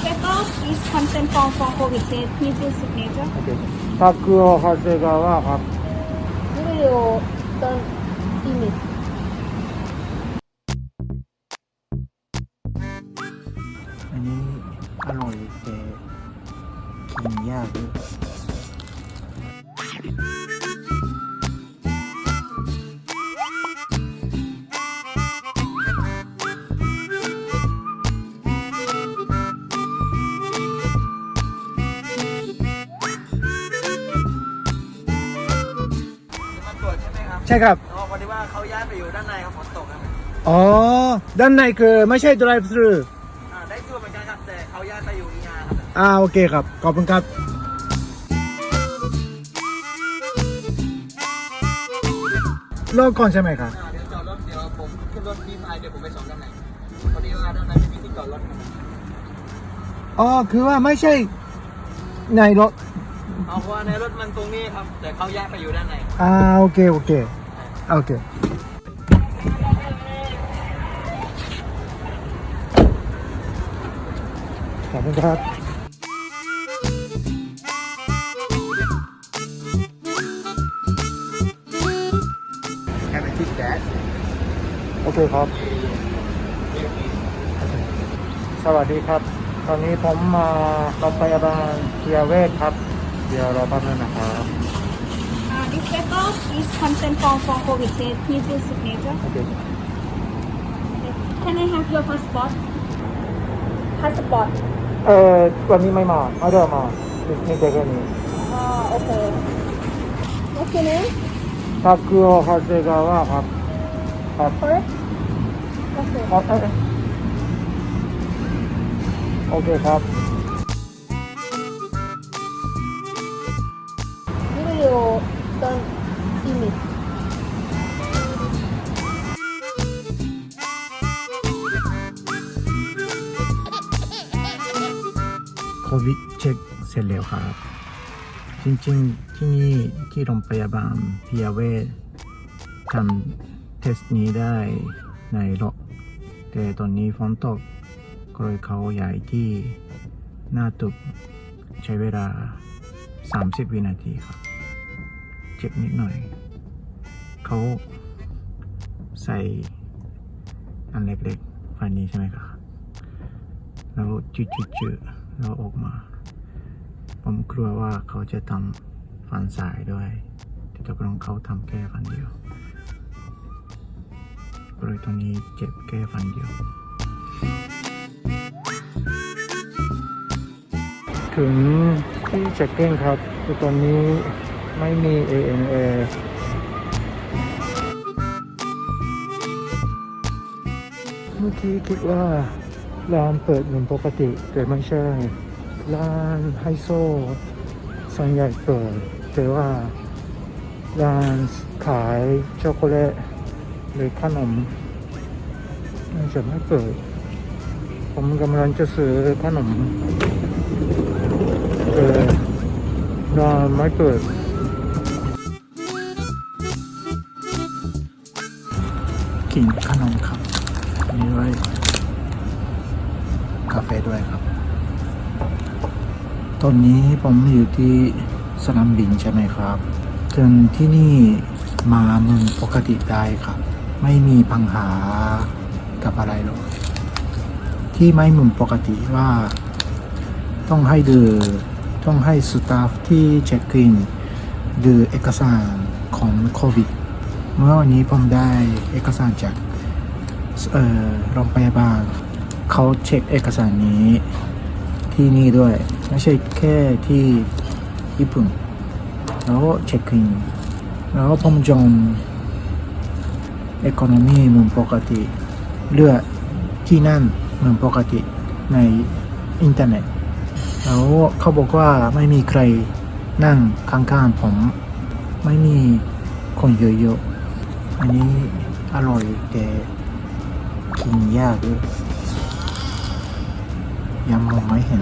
Second is consent form for COVID test. Please use signature. โอเคタクオ長谷川ครับ Video turn image. อันนี้อร่อยแต่กินยากด้วย ใช่ไหมครับใช่ครับอ๋อพอดีว่าเขาย้ายไปอยู่ด้านในครับฝนตกครับอ๋อ ด้านในคือไม่ใช่ drive thru อ่าได้ตัวเหมือนกันครับแต่เขาย้ายไปอยู่อีงาครับอ่าโอเคครับ ขอบคุณครับรอก่อนใช่ไหมครับ อ่าเดี๋ยวจอดรถเดี๋ยวผมขึ้นรถดีไซน์เดี๋ยวผมไปส่งด้านในพอดีว่าด้านในไม่มีที่จอดรถครับอ๋อ คือว่าไม่ใช่ในรถ เอาเพราะว่าในรถมันตรงนี้ครับ แต่เขาย้ายไปอยู่ด้านใน อ่าโอเคโอเคโอเค ขอบคุณครับ Have a sit that โอเคครับ สวัสดีครับ ตอนนี้ผมมาโรงพยาบาลเกียรเวชครับ เดี๋ยวรอแป๊บนึงนะครับ Uh, this paper is consent form for COVID safe. Please do signature. โอเค Can I have your passport? Passport. เอ่อวันนี้ไม่มาไม่ได้มามีมีแต่แค่นี้ Uh, okay. What's your name? ทักคุโอฮาเซกาวะครับครับ Correct? Okay. ครับเอ๊ะเอ๊ะโอเคครับ Video turn image. โควิดเช็คเสร็จแล้วครับ จริงๆ ที่นี่ที่โรงพยาบาลพิยาเวชทำเทสนี้ได้ในรถแต่ตอนนี้ฝนตกก็เลยเขาย้ายที่หน้าตึกใช้เวลา 30 วินาทีครับ เจ็บนิดหน่อย เขาใส่อันเล็กๆฟันนี้ใช่ไหมครับ แล้วจืดๆแล้วออกมา ผมกลัวว่าเขาจะทำฟันสายด้วย แต่ตกลงเขาทำแค่ฟันเดียวก็เลยตอนนี้เจ็บแค่ฟันเดียว ถึงที่เช็คเก้งครับตอนนี้ ไม่มี ANA เมื่อกี้คิดว่าร้านเปิดเหมือนปกติ แต่ไม่ใช่ ร้านไฮโซส่วนใหญ่เปิด แต่ว่าร้านขายช็อกโกแลตหรือขนมน่าจะไม่เปิด ผมกำลังจะซื้อขนมเออร้านไม่เปิด กินขนมครับอันนี้ไว้กาแฟด้วยครับ ตอนนี้ผมอยู่ที่สนามบินใช่ไหมครับถึงที่นี่มาเมืองปกติได้ครับ ไม่มีปัญหากับอะไรหรอกที่ไม่เหมือนปกติว่า ต้องให้ดูต้องให้สตาฟที่เช็คอินดูเอกสารของโควิด เมื่อวันนี้ผมได้เอกสารจากโรงพยาบาลเขาเช็คเอกสารนี้ที่นี่ด้วย ไม่ใช่แค่ที่ญี่ปุ่น แล้วเช็คอินแล้วผมจองเอคโนมีเหมือนปกติ เลือกที่นั่นเหมือนปกติในอินเทอร์เน็ต แล้วเขาบอกว่าไม่มีใครนั่งข้างๆผม ไม่มีคนเยอะๆ อันนี้อร่อยแต่กินยากด้วยยังมองไม่เห็น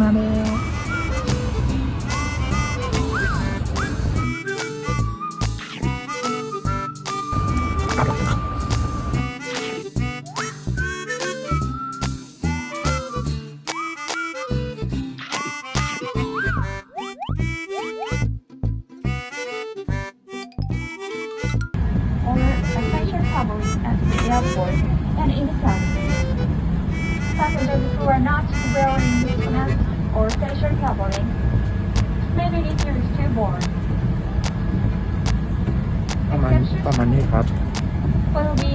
มาแล้ว airport and in the cabin. Passengers who are not wearing masks or facial covering may be refused to board. ประมาณประมาณนี้ครับ Will be